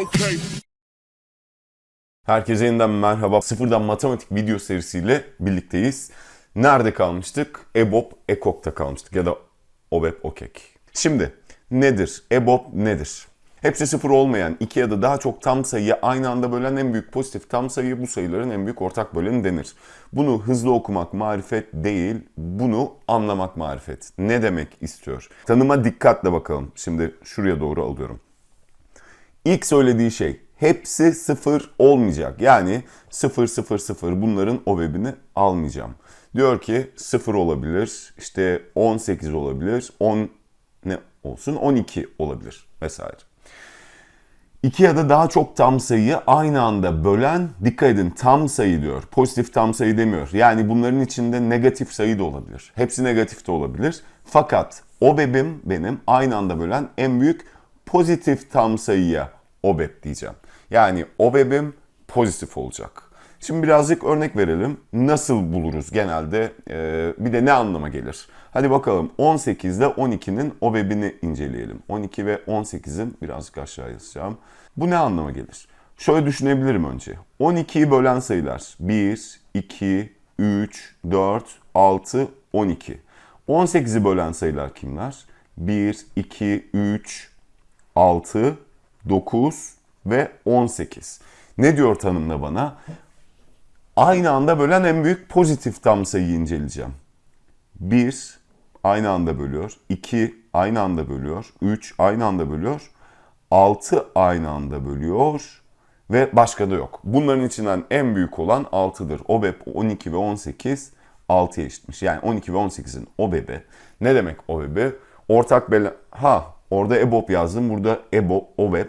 Okay. Herkese yeniden merhaba. Sıfırdan matematik video serisiyle birlikteyiz. Nerede kalmıştık? EBOB, EKOK'ta kalmıştık ya da OBEB, OKEK. Şimdi nedir? EBOB nedir? Hepsi sıfır olmayan iki ya da daha çok tam sayıyı aynı anda bölen en büyük pozitif tam sayı bu sayıların en büyük ortak böleni denir. Bunu hızlı okumak marifet değil, bunu anlamak marifet. Ne demek istiyor? Tanıma dikkatle bakalım. Şimdi şuraya doğru alıyorum. İlk söylediği şey hepsi sıfır olmayacak. Yani sıfır sıfır sıfır bunların o webini almayacağım. Diyor ki sıfır olabilir, işte 18 olabilir, 10 ne olsun 12 olabilir vesaire. İki ya da daha çok tam sayıyı aynı anda bölen, dikkat edin tam sayı diyor. Pozitif tam sayı demiyor. Yani bunların içinde negatif sayı da olabilir. Hepsi negatif de olabilir. Fakat o bebim benim aynı anda bölen en büyük pozitif tam sayıya OBEB diyeceğim. Yani OBEB'im pozitif olacak. Şimdi birazcık örnek verelim. Nasıl buluruz genelde? Ee, bir de ne anlama gelir? Hadi bakalım 18 ile 12'nin OBEB'ini inceleyelim. 12 ve 18'in birazcık aşağı yazacağım. Bu ne anlama gelir? Şöyle düşünebilirim önce. 12'yi bölen sayılar 1, 2, 3, 4, 6, 12. 18'i bölen sayılar kimler? 1, 2, 3, 6, 9 ve 18. Ne diyor tanımda bana? Aynı anda bölen en büyük pozitif tam sayıyı inceleyeceğim. 1 aynı anda bölüyor. 2 aynı anda bölüyor. 3 aynı anda bölüyor. 6 aynı anda bölüyor. Ve başka da yok. Bunların içinden en büyük olan 6'dır. OBEB 12 ve 18 6'ya eşitmiş. Yani 12 ve 18'in OBEB'i. Ne demek OBEB'i? Ortak belen... Ha orada EBOB yazdım. Burada EBOB, OBEB.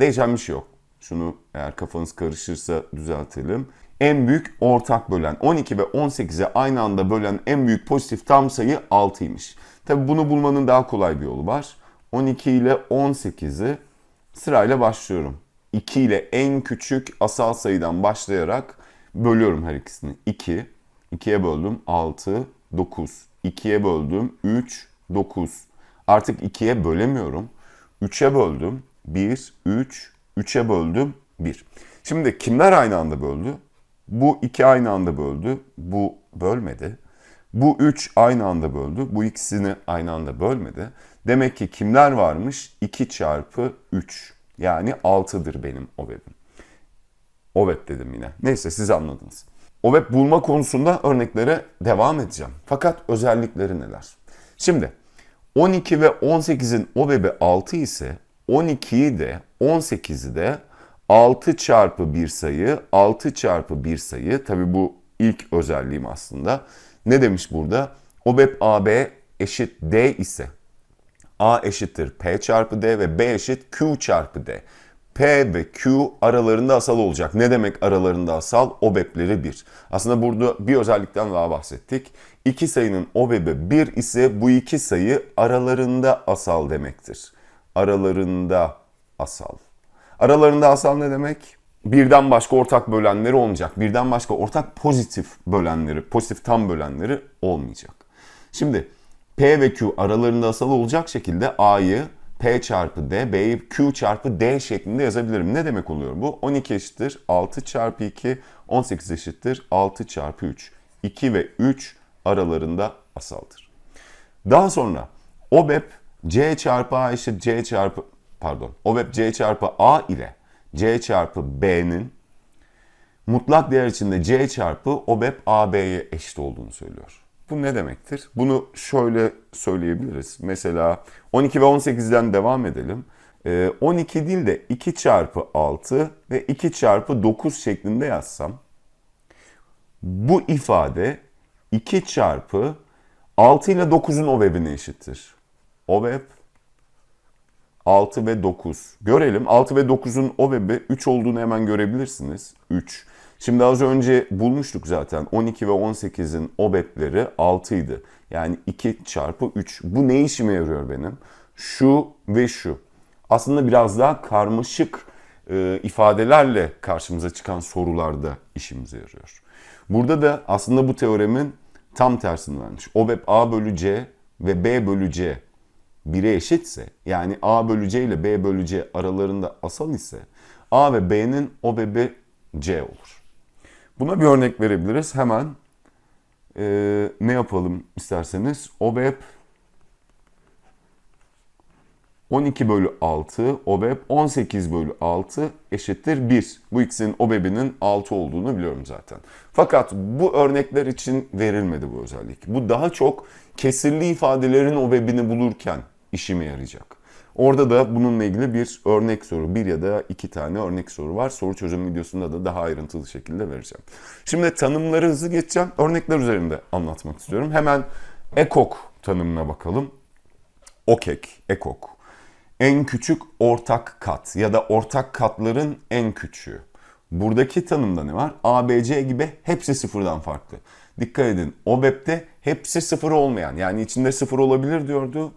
Değişen bir şey yok. Şunu eğer kafanız karışırsa düzeltelim. En büyük ortak bölen 12 ve 18'e aynı anda bölen en büyük pozitif tam sayı 6'ymış. Tabi bunu bulmanın daha kolay bir yolu var. 12 ile 18'i sırayla başlıyorum. 2 ile en küçük asal sayıdan başlayarak bölüyorum her ikisini. 2, 2'ye böldüm 6, 9. 2'ye böldüm 3, 9. Artık 2'ye bölemiyorum. 3'e böldüm 1, 3, 3'e böldüm 1. Şimdi kimler aynı anda böldü? Bu iki aynı anda böldü. Bu bölmedi. Bu üç aynı anda böldü. Bu ikisini aynı anda bölmedi. Demek ki kimler varmış? 2 çarpı 3. Yani 6'dır benim OBEB'im. OBEB dedim yine. Neyse siz anladınız. OBEB bulma konusunda örneklere devam edeceğim. Fakat özellikleri neler? Şimdi 12 ve 18'in OBEB'i 6 ise 12'yi de 18'i de 6 çarpı bir sayı, 6 çarpı bir sayı. Tabi bu ilk özelliğim aslında. Ne demiş burada? OBEB AB eşit D ise A eşittir P çarpı D ve B eşit Q çarpı D. P ve Q aralarında asal olacak. Ne demek aralarında asal? OBEB'leri 1. Aslında burada bir özellikten daha bahsettik. İki sayının OBEB'i 1 ise bu iki sayı aralarında asal demektir. Aralarında asal. Aralarında asal ne demek? Birden başka ortak bölenleri olmayacak. Birden başka ortak pozitif bölenleri, pozitif tam bölenleri olmayacak. Şimdi P ve Q aralarında asal olacak şekilde A'yı P çarpı D, B'yi Q çarpı D şeklinde yazabilirim. Ne demek oluyor bu? 12 eşittir 6 çarpı 2, 18 eşittir 6 çarpı 3. 2 ve 3 aralarında asaldır. Daha sonra OBEP C çarpı A eşit C çarpı pardon OBEP C çarpı A ile C çarpı B'nin mutlak değer içinde C çarpı OBEP AB'ye eşit olduğunu söylüyor. Bu ne demektir? Bunu şöyle söyleyebiliriz. Mesela 12 ve 18'den devam edelim. 12 değil de 2 çarpı 6 ve 2 çarpı 9 şeklinde yazsam bu ifade 2 çarpı 6 ile 9'un OBEB'ine eşittir. OBEB 6 ve 9. Görelim 6 ve 9'un OBEB'i 3 olduğunu hemen görebilirsiniz. 3. Şimdi az önce bulmuştuk zaten 12 ve 18'in OBEB'leri 6 idi. Yani 2 çarpı 3. Bu ne işime yarıyor benim? Şu ve şu. Aslında biraz daha karmaşık e, ifadelerle karşımıza çıkan sorularda işimize yarıyor. Burada da aslında bu teoremin tam tersini vermiş. OBEB A bölü C ve B bölü C 1'e eşitse yani A bölü C ile B bölü C aralarında asal ise A ve B'nin OBB C olur. Buna bir örnek verebiliriz. Hemen ee, ne yapalım isterseniz? OBEP 12 bölü 6, OBEP 18 bölü 6 eşittir 1. Bu ikisinin OBEP'inin 6 olduğunu biliyorum zaten. Fakat bu örnekler için verilmedi bu özellik. Bu daha çok kesirli ifadelerin OBEP'ini bulurken işime yarayacak. Orada da bununla ilgili bir örnek soru, bir ya da iki tane örnek soru var. Soru çözüm videosunda da daha ayrıntılı şekilde vereceğim. Şimdi tanımları hızlı geçeceğim. Örnekler üzerinde anlatmak istiyorum. Hemen EKOK tanımına bakalım. OKEK, EKOK. En küçük ortak kat ya da ortak katların en küçüğü. Buradaki tanımda ne var? ABC gibi hepsi sıfırdan farklı. Dikkat edin OBEP'te hepsi sıfır olmayan yani içinde sıfır olabilir diyordu.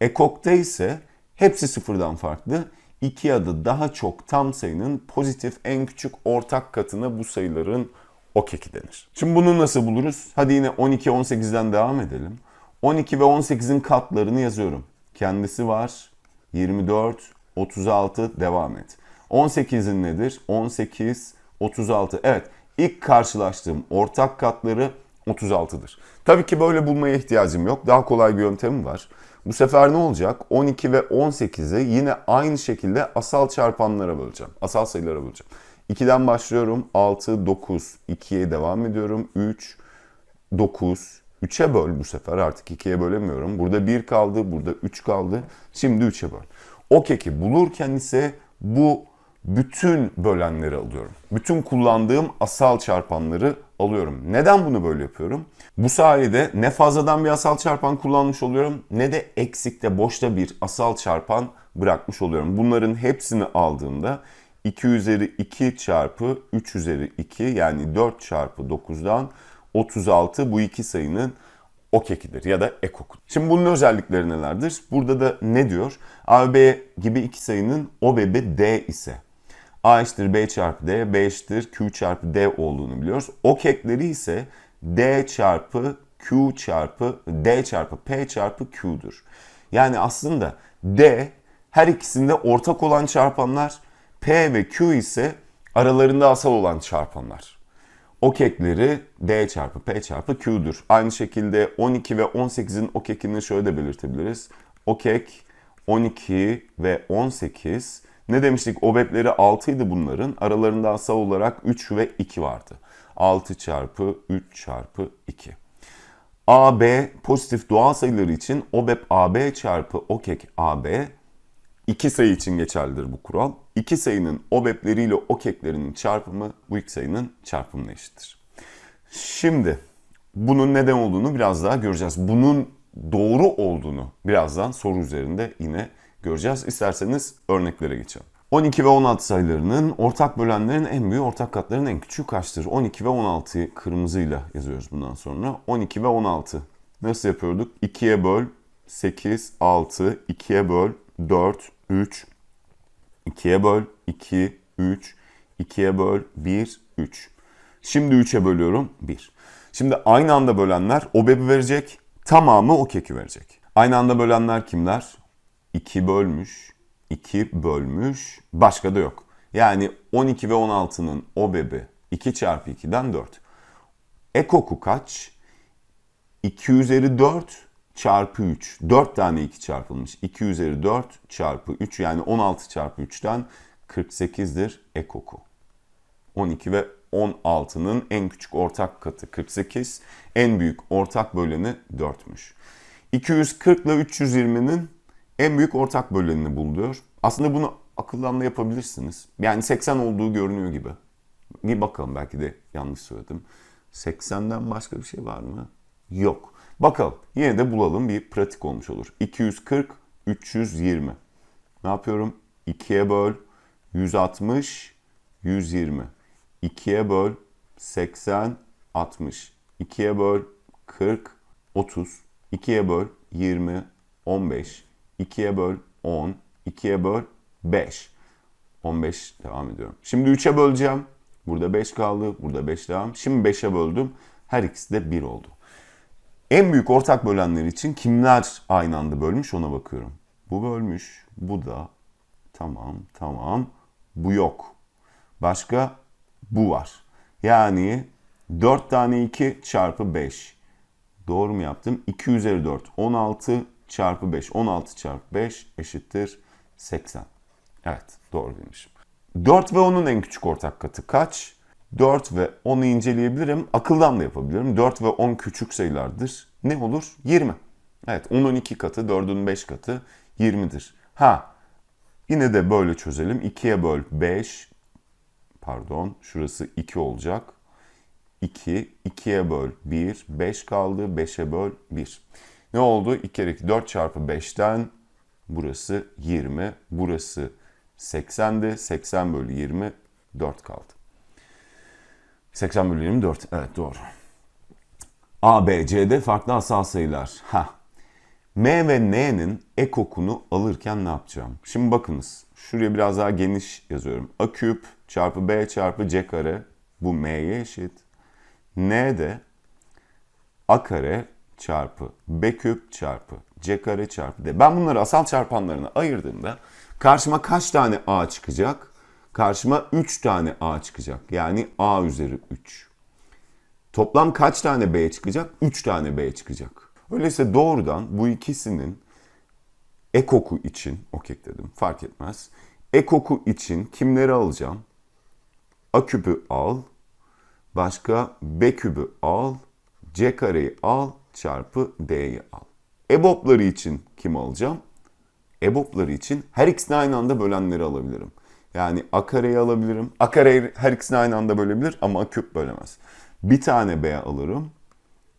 EKOK'ta ise hepsi sıfırdan farklı. İki ya da daha çok tam sayının pozitif en küçük ortak katına bu sayıların OKEK'i denir. Şimdi bunu nasıl buluruz? Hadi yine 12, 18'den devam edelim. 12 ve 18'in katlarını yazıyorum. Kendisi var. 24, 36 devam et. 18'in nedir? 18, 36. Evet ilk karşılaştığım ortak katları 36'dır. Tabii ki böyle bulmaya ihtiyacım yok. Daha kolay bir yöntemim var. Bu sefer ne olacak? 12 ve 18'i yine aynı şekilde asal çarpanlara böleceğim. Asal sayılara böleceğim. 2'den başlıyorum. 6, 9, 2'ye devam ediyorum. 3, 9, 3'e böl bu sefer artık 2'ye bölemiyorum. Burada 1 kaldı, burada 3 kaldı. Şimdi 3'e böl. O keki bulurken ise bu bütün bölenleri alıyorum. Bütün kullandığım asal çarpanları alıyorum. Neden bunu böyle yapıyorum? Bu sayede ne fazladan bir asal çarpan kullanmış oluyorum ne de eksikte boşta bir asal çarpan bırakmış oluyorum. Bunların hepsini aldığımda 2 üzeri 2 çarpı 3 üzeri 2 yani 4 çarpı 9'dan 36 bu iki sayının OKEK'idir ya da EKOK. Şimdi bunun özellikleri nelerdir? Burada da ne diyor? A ve B gibi iki sayının OBB D ise A eşittir B çarpı D, B eşittir Q çarpı D olduğunu biliyoruz. OKEK'leri ise D çarpı Q çarpı D çarpı P çarpı Q'dur. Yani aslında D her ikisinde ortak olan çarpanlar, P ve Q ise aralarında asal olan çarpanlar. OKEK'leri D çarpı P çarpı Q'dur. Aynı şekilde 12 ve 18'in OKEK'ini şöyle de belirtebiliriz. OKEK 12 ve 18 ne demiştik? OBEP'leri 6 idi bunların. Aralarında asal olarak 3 ve 2 vardı. 6 çarpı 3 çarpı 2. AB pozitif doğal sayıları için OBEP AB çarpı OKEK AB iki sayı için geçerlidir bu kural. İki sayının OBEP'leriyle OKEK'lerinin çarpımı bu iki sayının çarpımına eşittir. Şimdi bunun neden olduğunu biraz daha göreceğiz. Bunun doğru olduğunu birazdan soru üzerinde yine göreceğiz. İsterseniz örneklere geçelim. 12 ve 16 sayılarının ortak bölenlerin en büyük ortak katların en küçüğü kaçtır? 12 ve 16'yı kırmızıyla yazıyoruz bundan sonra. 12 ve 16. Nasıl yapıyorduk? 2'ye böl 8, 6, 2'ye böl 4, 3, 2'ye böl 2, 3, 2'ye böl 1, 3. Şimdi 3'e bölüyorum 1. Şimdi aynı anda bölenler o bebi verecek, tamamı o keki verecek. Aynı anda bölenler kimler? 2 bölmüş, 2 bölmüş, başka da yok. Yani 12 ve 16'nın o bebi 2 çarpı 2'den 4. Ekoku kaç? 2 üzeri 4 çarpı 3. 4 tane 2 çarpılmış. 2 üzeri 4 çarpı 3 yani 16 çarpı 3'ten 48'dir ekoku. 12 ve 16'nın en küçük ortak katı 48. En büyük ortak böleni 4'müş. 240 ile 320'nin en büyük ortak bölenini buluyor. Aslında bunu akıldan da yapabilirsiniz. Yani 80 olduğu görünüyor gibi. Bir bakalım belki de yanlış söyledim. 80'den başka bir şey var mı? Yok. Bakalım. Yine de bulalım bir pratik olmuş olur. 240, 320. Ne yapıyorum? 2'ye böl 160, 120. 2'ye böl 80, 60. 2'ye böl 40, 30. 2'ye böl 20, 15. 2'ye böl 10. 2'ye böl 5. 15 devam ediyorum. Şimdi 3'e böleceğim. Burada 5 kaldı. Burada 5 devam. Şimdi 5'e böldüm. Her ikisi de 1 oldu. En büyük ortak bölenler için kimler aynı anda bölmüş ona bakıyorum. Bu bölmüş, bu da. Tamam, tamam. Bu yok. Başka bu var. Yani 4 tane 2 çarpı 5. Doğru mu yaptım? 2 üzeri 4. 16 çarpı 5. 16 çarpı 5 eşittir 80. Evet doğru bilmişim. 4 ve 10'un en küçük ortak katı kaç? 4 ve 10'u inceleyebilirim. Akıldan da yapabilirim. 4 ve 10 küçük sayılardır. Ne olur? 20. Evet 10'un 2 katı, 4'ün 5 katı 20'dir. Ha yine de böyle çözelim. 2'ye böl 5. Pardon şurası 2 olacak. 2, 2'ye böl 1, 5 kaldı, 5'e böl 1. Ne oldu? 2 kere 2, 4 çarpı 5'ten burası 20, burası 80'di. 80 bölü 20, 4 kaldı. 80 bölü 24, evet doğru. A, B, C'de farklı asal sayılar. Ha. M ve N'nin ekokunu alırken ne yapacağım? Şimdi bakınız. Şuraya biraz daha geniş yazıyorum. A küp çarpı B çarpı C kare bu M'ye eşit. N de A kare çarpı B küp çarpı C kare çarpı D. Ben bunları asal çarpanlarına ayırdığımda karşıma kaç tane A çıkacak? Karşıma 3 tane A çıkacak. Yani A üzeri 3. Toplam kaç tane B çıkacak? 3 tane B çıkacak. Öyleyse doğrudan bu ikisinin ekoku için, okey dedim fark etmez. Ekoku için kimleri alacağım? A küpü al, başka B küpü al, C kareyi al çarpı D'yi al. EBOB'ları için kim alacağım? EBOB'ları için her ikisini aynı anda bölenleri alabilirim. Yani A kareyi alabilirim. A her ikisini aynı anda bölebilir ama küp bölemez. Bir tane B alırım.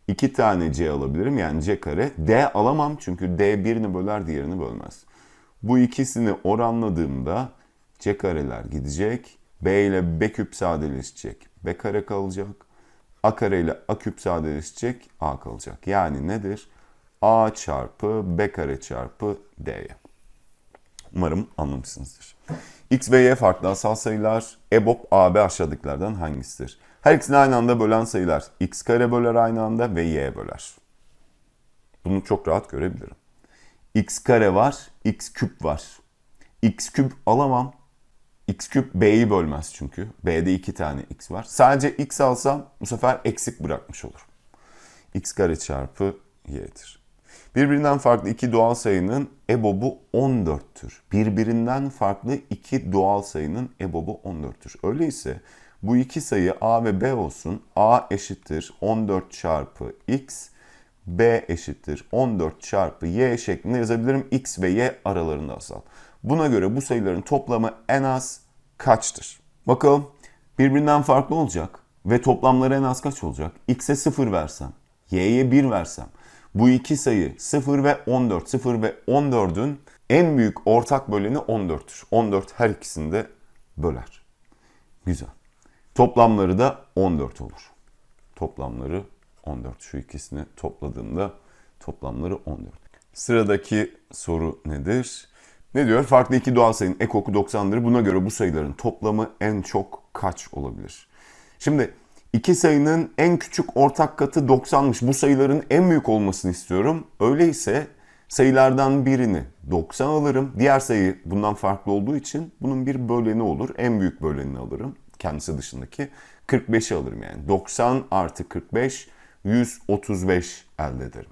iki tane C alabilirim yani C kare. D alamam çünkü D birini böler diğerini bölmez. Bu ikisini oranladığımda C kareler gidecek. B ile B küp sadeleşecek. B kare kalacak. A kare ile A küp sadeleşecek. A kalacak. Yani nedir? A çarpı B kare çarpı D'ye. Umarım anlamışsınızdır. X ve Y farklı asal sayılar. EBOB AB aşağıdakilerden hangisidir? Her ikisini aynı anda bölen sayılar x kare böler aynı anda ve y böler. Bunu çok rahat görebilirim. x kare var, x küp var. x küp alamam. x küp b'yi bölmez çünkü. b'de iki tane x var. Sadece x alsam bu sefer eksik bırakmış olur. x kare çarpı y'dir. Birbirinden farklı iki doğal sayının EBOB'u 14'tür. Birbirinden farklı iki doğal sayının EBOB'u 14'tür. Öyleyse bu iki sayı A ve B olsun. A eşittir 14 çarpı X. B eşittir 14 çarpı Y şeklinde yazabilirim. X ve Y aralarında asal. Buna göre bu sayıların toplamı en az kaçtır? Bakalım birbirinden farklı olacak ve toplamları en az kaç olacak? X'e 0 versem, Y'ye 1 versem. Bu iki sayı 0 ve 14. 0 ve 14'ün en büyük ortak böleni 14'tür. 14 her ikisini de böler. Güzel. Toplamları da 14 olur. Toplamları 14. Şu ikisini topladığımda toplamları 14. Sıradaki soru nedir? Ne diyor? Farklı iki doğal sayının ekoku 90'dır. Buna göre bu sayıların toplamı en çok kaç olabilir? Şimdi iki sayının en küçük ortak katı 90'mış. Bu sayıların en büyük olmasını istiyorum. Öyleyse sayılardan birini 90 alırım. Diğer sayı bundan farklı olduğu için bunun bir böleni olur. En büyük bölenini alırım kendisi dışındaki 45'i alırım yani. 90 artı 45 135 elde ederim.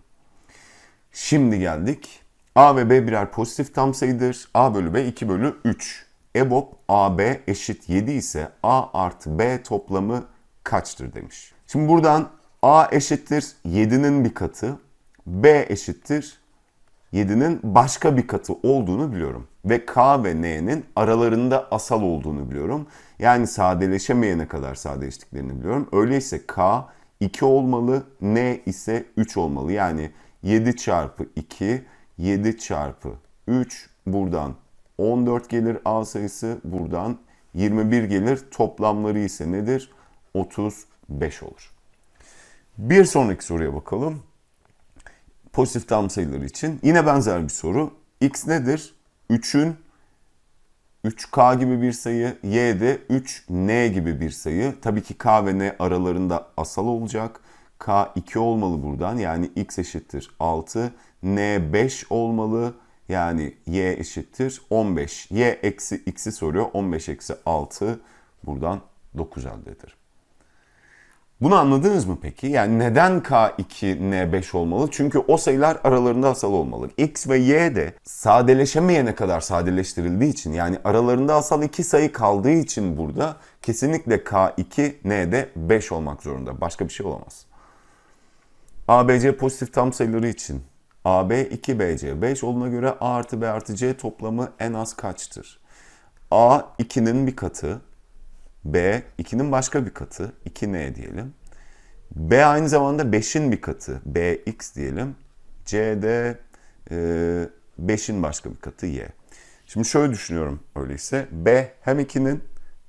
Şimdi geldik. A ve B birer pozitif tam sayıdır. A bölü B 2 bölü 3. EBOB AB eşit 7 ise A artı B toplamı kaçtır demiş. Şimdi buradan A eşittir 7'nin bir katı. B eşittir 7'nin başka bir katı olduğunu biliyorum. Ve K ve N'nin aralarında asal olduğunu biliyorum. Yani sadeleşemeyene kadar sadeleştiklerini biliyorum. Öyleyse K 2 olmalı, N ise 3 olmalı. Yani 7 çarpı 2, 7 çarpı 3 buradan 14 gelir A sayısı, buradan 21 gelir. Toplamları ise nedir? 35 olur. Bir sonraki soruya bakalım pozitif tam sayıları için. Yine benzer bir soru. X nedir? 3'ün 3K gibi bir sayı, Y de 3N gibi bir sayı. Tabii ki K ve N aralarında asal olacak. K2 olmalı buradan. Yani x eşittir 6. N 5 olmalı. Yani y eşittir 15. Y eksi x'i soruyor. 15 eksi 6 buradan 9 elde ederim. Bunu anladınız mı peki? Yani neden K2, N5 olmalı? Çünkü o sayılar aralarında asal olmalı. X ve Y de sadeleşemeyene kadar sadeleştirildiği için yani aralarında asal iki sayı kaldığı için burada kesinlikle K2, N'de 5 olmak zorunda. Başka bir şey olamaz. ABC pozitif tam sayıları için AB 2BC 5 olduğuna göre A artı B artı C toplamı en az kaçtır? A 2'nin bir katı, B 2'nin başka bir katı 2n diyelim. B aynı zamanda 5'in bir katı bx diyelim. C de e, 5'in başka bir katı y. Şimdi şöyle düşünüyorum öyleyse. B hem 2'nin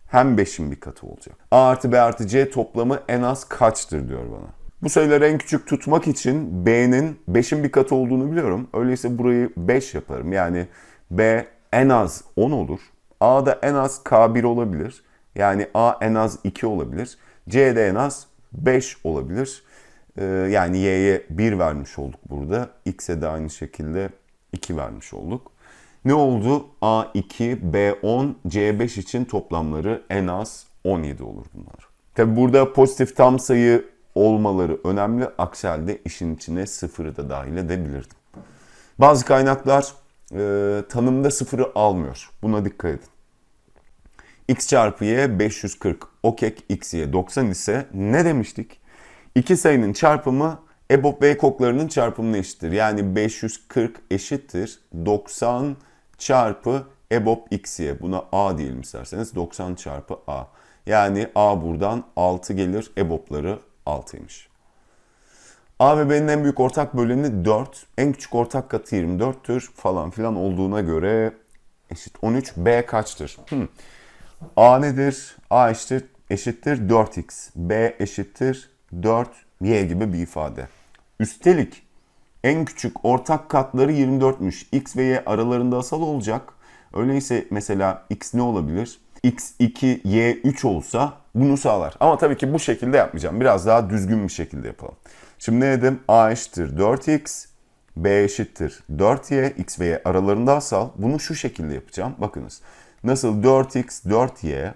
hem 5'in bir katı olacak. A artı B artı C toplamı en az kaçtır diyor bana. Bu sayıları en küçük tutmak için B'nin 5'in bir katı olduğunu biliyorum. Öyleyse burayı 5 yaparım. Yani B en az 10 olur. A da en az K1 olabilir. Yani A en az 2 olabilir. C de en az 5 olabilir. Ee, yani Y'ye 1 vermiş olduk burada. X'e de aynı şekilde 2 vermiş olduk. Ne oldu? A2, B10, C5 için toplamları en az 17 olur bunlar. Tabi burada pozitif tam sayı olmaları önemli. Aksi halde işin içine sıfırı da dahil edebilirdim. Bazı kaynaklar e, tanımda sıfırı almıyor. Buna dikkat edin x çarpı y 540, okek x y 90 ise ne demiştik? İki sayının çarpımı EBOB ve ekoklarının çarpımına eşittir. Yani 540 eşittir 90 çarpı EBOB x y. Buna a diyelim isterseniz 90 çarpı a. Yani a buradan 6 gelir. EBOB'ları 6'ymış. A ve B'nin en büyük ortak böleni 4. En küçük ortak katı 24'tür falan filan olduğuna göre eşit 13. B kaçtır? Hmm. A nedir? A eşittir, eşittir 4x. B eşittir 4y gibi bir ifade. Üstelik en küçük ortak katları 24'müş. X ve y aralarında asal olacak. Öyleyse mesela x ne olabilir? x2, y3 olsa bunu sağlar. Ama tabii ki bu şekilde yapmayacağım. Biraz daha düzgün bir şekilde yapalım. Şimdi ne dedim? A eşittir 4x, B eşittir 4y, x ve y aralarında asal. Bunu şu şekilde yapacağım. Bakınız. Nasıl 4x, 4y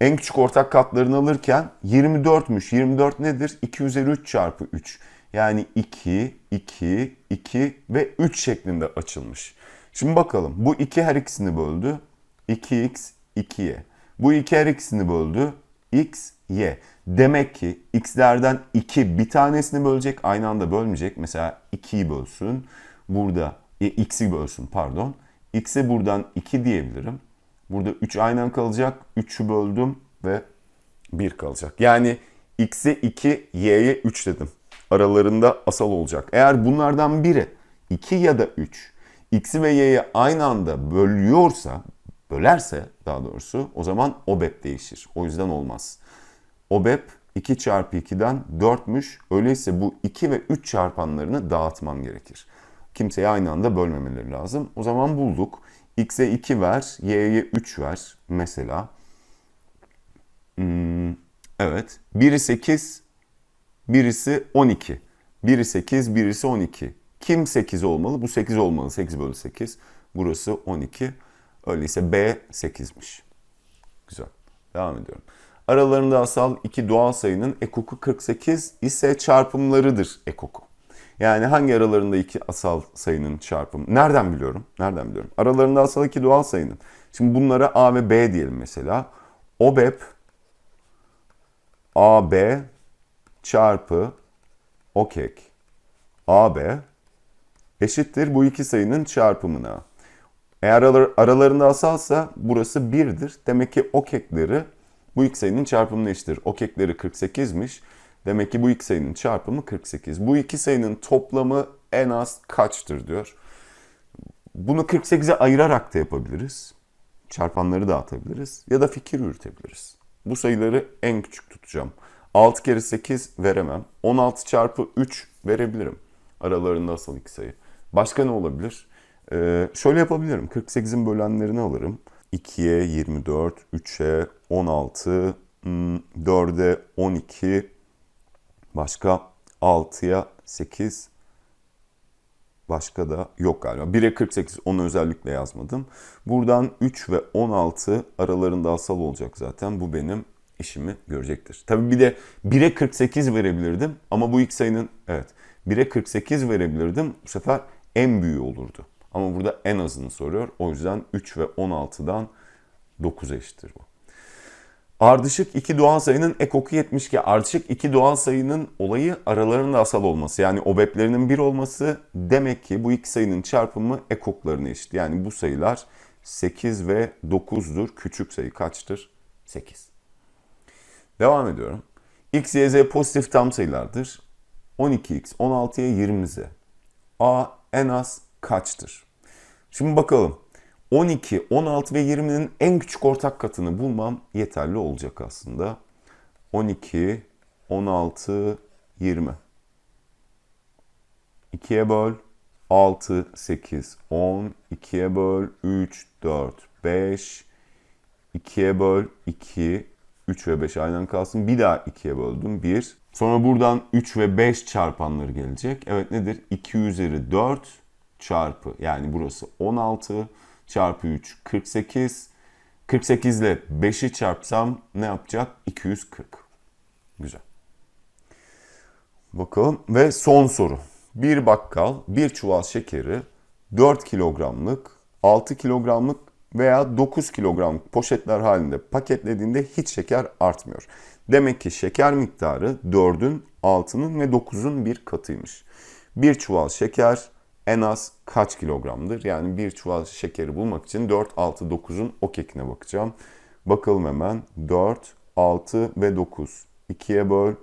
en küçük ortak katlarını alırken 24'müş. 24 nedir? 2 üzeri 3 çarpı 3. Yani 2, 2, 2 ve 3 şeklinde açılmış. Şimdi bakalım. Bu 2 her ikisini böldü. 2x, 2y. Bu 2 her ikisini böldü. x, y. Demek ki x'lerden 2 bir tanesini bölecek. Aynı anda bölmeyecek. Mesela 2'yi bölsün. Burada e, x'i bölsün pardon. X'e buradan 2 diyebilirim. Burada 3 aynen kalacak. 3'ü böldüm ve 1 kalacak. Yani X'e 2, Y'ye 3 dedim. Aralarında asal olacak. Eğer bunlardan biri 2 ya da 3 X'i ve Y'yi aynı anda bölüyorsa, bölerse daha doğrusu o zaman OBEP değişir. O yüzden olmaz. OBEP 2 çarpı 2'den 4'müş. Öyleyse bu 2 ve 3 çarpanlarını dağıtmam gerekir kimseye aynı anda bölmemeleri lazım. O zaman bulduk. X'e 2 ver, Y'ye 3 ver mesela. Hmm, evet. Biri 8, birisi 12. Biri 8, birisi 12. Kim 8 olmalı? Bu 8 olmalı. 8 bölü 8. Burası 12. Öyleyse B 8'miş. Güzel. Devam ediyorum. Aralarında asal iki doğal sayının ekoku 48 ise çarpımlarıdır ekoku. Yani hangi aralarında iki asal sayının çarpımı? Nereden biliyorum? Nereden biliyorum? Aralarında asal iki doğal sayının. Şimdi bunlara A ve B diyelim mesela. OBEP AB çarpı OKEK AB eşittir bu iki sayının çarpımına. Eğer aralarında asalsa burası 1'dir. Demek ki OKEK'leri bu iki sayının çarpımına eşittir. OKEK'leri 48'miş. Demek ki bu iki sayının çarpımı 48. Bu iki sayının toplamı en az kaçtır diyor. Bunu 48'e ayırarak da yapabiliriz. Çarpanları dağıtabiliriz ya da fikir yürütebiliriz. Bu sayıları en küçük tutacağım. 6 kere 8 veremem. 16 çarpı 3 verebilirim. Aralarında asal iki sayı. Başka ne olabilir? Ee, şöyle yapabilirim. 48'in bölenlerini alırım. 2'ye 24, 3'e 16, 4'e 12, Başka 6'ya 8 başka da yok galiba. 1'e 48 onu özellikle yazmadım. Buradan 3 ve 16 aralarında asal olacak zaten. Bu benim işimi görecektir. Tabii bir de 1'e 48 verebilirdim ama bu ilk sayının evet 1'e 48 verebilirdim. Bu sefer en büyüğü olurdu. Ama burada en azını soruyor. O yüzden 3 ve 16'dan 9 eşittir bu. Ardışık iki doğal sayının ekoku 72. Ardışık iki doğal sayının olayı aralarında asal olması. Yani obeplerinin bir olması demek ki bu iki sayının çarpımı ekoklarına eşit. Yani bu sayılar 8 ve 9'dur. Küçük sayı kaçtır? 8. Devam ediyorum. X, Y, Z pozitif tam sayılardır. 12x, 16'ya 20z. A en az kaçtır? Şimdi bakalım. 12, 16 ve 20'nin en küçük ortak katını bulmam yeterli olacak aslında. 12, 16, 20. 2'ye böl. 6, 8, 10. 2'ye böl. 3, 4, 5. 2'ye böl. 2, 3 ve 5 aynen kalsın. Bir daha 2'ye böldüm. 1. Sonra buradan 3 ve 5 çarpanları gelecek. Evet nedir? 2 üzeri 4 çarpı. Yani burası 16 çarpı 3 48. 48 ile 5'i çarpsam ne yapacak? 240. Güzel. Bakalım ve son soru. Bir bakkal bir çuval şekeri 4 kilogramlık, 6 kilogramlık veya 9 kilogramlık poşetler halinde paketlediğinde hiç şeker artmıyor. Demek ki şeker miktarı 4'ün, 6'nın ve 9'un bir katıymış. Bir çuval şeker en az kaç kilogramdır? Yani bir çuval şekeri bulmak için 4, 6, 9'un o kekine bakacağım. Bakalım hemen. 4, 6 ve 9. 2'ye böl.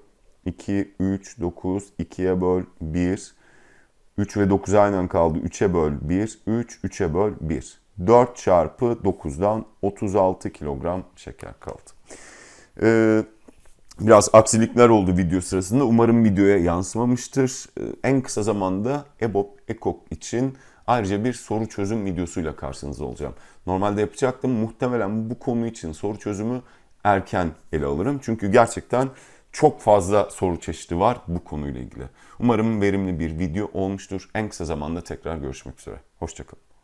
2, 3, 9. 2'ye böl. 1. 3 ve 9 aynen kaldı. 3'e böl 1. 3, 3'e böl 1. 4 çarpı 9'dan 36 kilogram şeker kaldı. Ee, Biraz aksilikler oldu video sırasında. Umarım videoya yansımamıştır. Ee, En kısa zamanda EBOB EKOK için ayrıca bir soru çözüm videosuyla karşınızda olacağım. Normalde yapacaktım. Muhtemelen bu konu için soru çözümü erken ele alırım. Çünkü gerçekten çok fazla soru çeşidi var bu konuyla ilgili. Umarım verimli bir video olmuştur. En kısa zamanda tekrar görüşmek üzere. Hoşçakalın.